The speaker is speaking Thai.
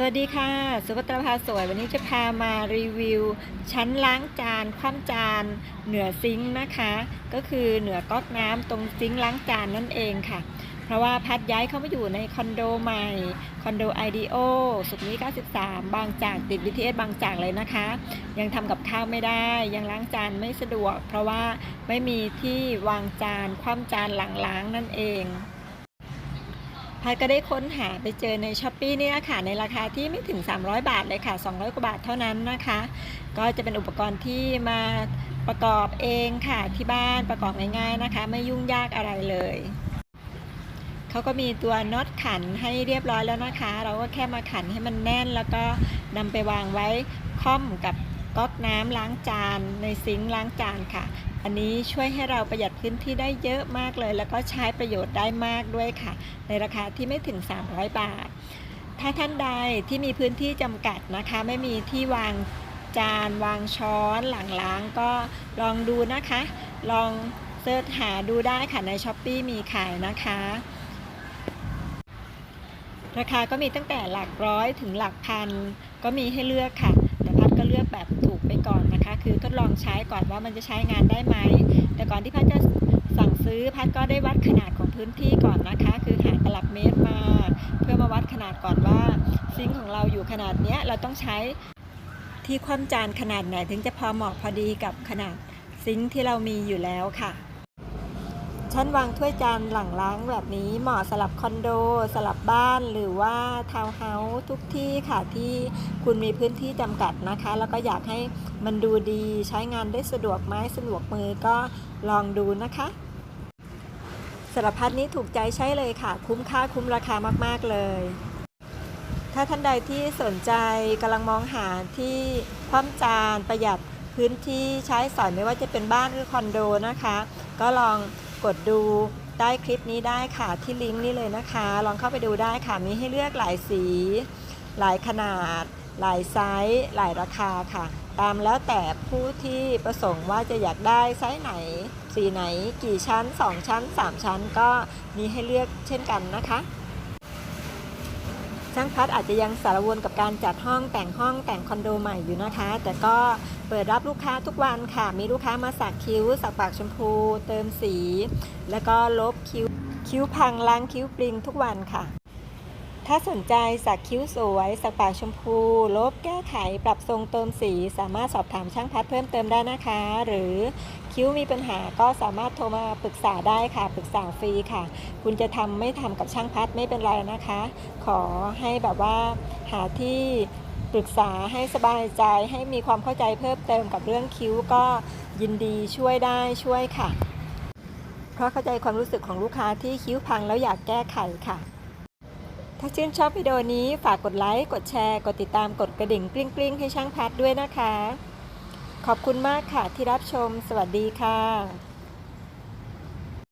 สวัสดีค่ะ สุภัตราภาสวย วันนี้จะพามารีวิว ชั้นล้างจาน คว่ำจาน เหนือซิงค์นะคะ ก็คือเหนือก๊อกน้ำตรงซิงค์ล้างจานนั่นเองค่ะ เพราะว่าพัดย้ายเข้ามาอยู่ในคอนโดใหม่ คอนโดไอเดโอสุขนี้ 93 บางจากติด BTS บางจากเลยนะคะ ยังทำกับข้าวไม่ได้ ยังล้างจานไม่สะดวก เพราะว่าไม่มีที่วางจาน คว่ำจานหลังล้างนั่นเอง พัดก็ได้ค้นหาไปเจอในช้อปปีนี่ยค่ะในราคาที่ไม่ถึง 300 บาทเลยค่ะ 200 กว่าบาทเท่านั้นนะคะ ก็จะเป็นอุปกรณ์ที่มาประกอบเองค่ะที่บ้านประกอบง่ายๆนะคะ ไม่ยุ่งยากอะไรเลยเขาก็มีตัวน็อตขันให้เรียบร้อยแล้วนะคะ เราก็แค่มาขันให้มันแน่นแล้วก็นำไปวางไว้ค่อมกับ ก๊อกน้ำล้างจานในซิงค์ล้างจานค่ะ อันนี้ช่วยให้เราประหยัดพื้นที่ได้เยอะมากเลย แล้วก็ใช้ประโยชน์ได้มากด้วยค่ะ ในราคาที่ไม่ถึง 300 บาท ถ้าท่านใดที่มีพื้นที่จำกัดนะคะ ไม่มีที่วางจานวางช้อนหลังล้างก็ลองดูนะคะ ลองเสิร์ชหาดูได้ค่ะในช้อปปีมีขายนะคะ ราคาก็มีตั้งแต่หลักร้อยถึงหลักพันก็มีให้เลือกค่ะ ก็เลือกแบบถูกไปก่อนนะคะ คือทดลองใช้ก่อนว่ามันจะใช้งานได้ไหม แต่ก่อนที่พัดจะสั่งซื้อพัดก็ได้วัดขนาดของพื้นที่ก่อนนะคะ คือหาตลับเมตรมา เพื่อมาวัดขนาดก่อนว่าซิงค์ของเราอยู่ขนาดเนี้ยเราต้องใช้ที่คว่ำจานขนาดไหนถึงจะพอเหมาะพอดีกับขนาดซิงค์ที่เรามีอยู่แล้วค่ะ ชั้นวางถ้วยจานหลังล้างแบบนี้เหมาะสลับคอนโดสลับบ้านหรือว่าทาวน์เฮาส์ทุกที่ค่ะที่คุณมีพื้นที่จำกัดนะคะ แล้วก็อยากให้มันดูดีใช้งานได้สะดวกไม้สะดวกมือก็ลองดูนะคะสารพัดนี้ถูกใจใช้เลยค่ะ คุ้มค่าคุ้มราคามาก ๆ เลย ถ้าท่านใดที่สนใจกำลังมองหาที่คว่ำจานประหยัดพื้นที่ใช้สอยไม่ว่าจะเป็นบ้านหรือคอนโดนะคะ ก็ลอง กดดูใต้คลิปนี้ได้ค่ะที่ลิงก์นี้เลยนะคะ ลองเข้าไปดูได้ค่ะ มีให้เลือกหลายสี หลายขนาด หลายไซส์ หลายราคาค่ะ ตามแล้วแต่ผู้ที่ประสงค์ว่าจะอยากได้ไซส์ไหน สีไหน กี่ชั้น 2 ชั้น 3 ชั้น ก็มีให้เลือกเช่นกันนะคะ ช่างพัดอาจจะยังสารวนกับการจัดห้องแต่งห้องแต่งคอนโดใหม่อยู่นะคะ แต่ก็เปิดรับลูกค้าทุกวันค่ะ มีลูกค้ามาสักคิ้ว สักปากชมพู เติมสี แล้วก็ลบคิ้วคิ้วพังล้างคิ้วปริงทุกวันค่ะ ถ้าสนใจสักคิ้วสวย สักปากชมพู ลบแก้ไขปรับทรงเติมสี สามารถสอบถามช่างพัดเพิ่มเติมได้นะคะ หรือคิ้วมีปัญหาก็สามารถโทรมาปรึกษาได้ค่ะ ปรึกษาฟรีค่ะ คุณจะทำไม่ทำกับช่างพัดไม่เป็นไรนะคะ ขอให้แบบว่าหาที่ปรึกษาให้สบายใจให้มีความเข้าใจเพิ่มเติมกับเรื่องคิ้วก็ยินดีช่วยได้ช่วยค่ะ เพราะเข้าใจความรู้สึกของลูกค้าที่คิ้วพังแล้วอยากแก้ไขค่ะ ถ้าชื่นชอบวิดีโอนี้ฝากกดไลค์ กดแชร์ กดติดตามกดกระดิ่งกริ้งกริ้งให้ช่างพัดด้วยนะคะ ขอบคุณมากค่ะที่รับชม สวัสดีค่ะ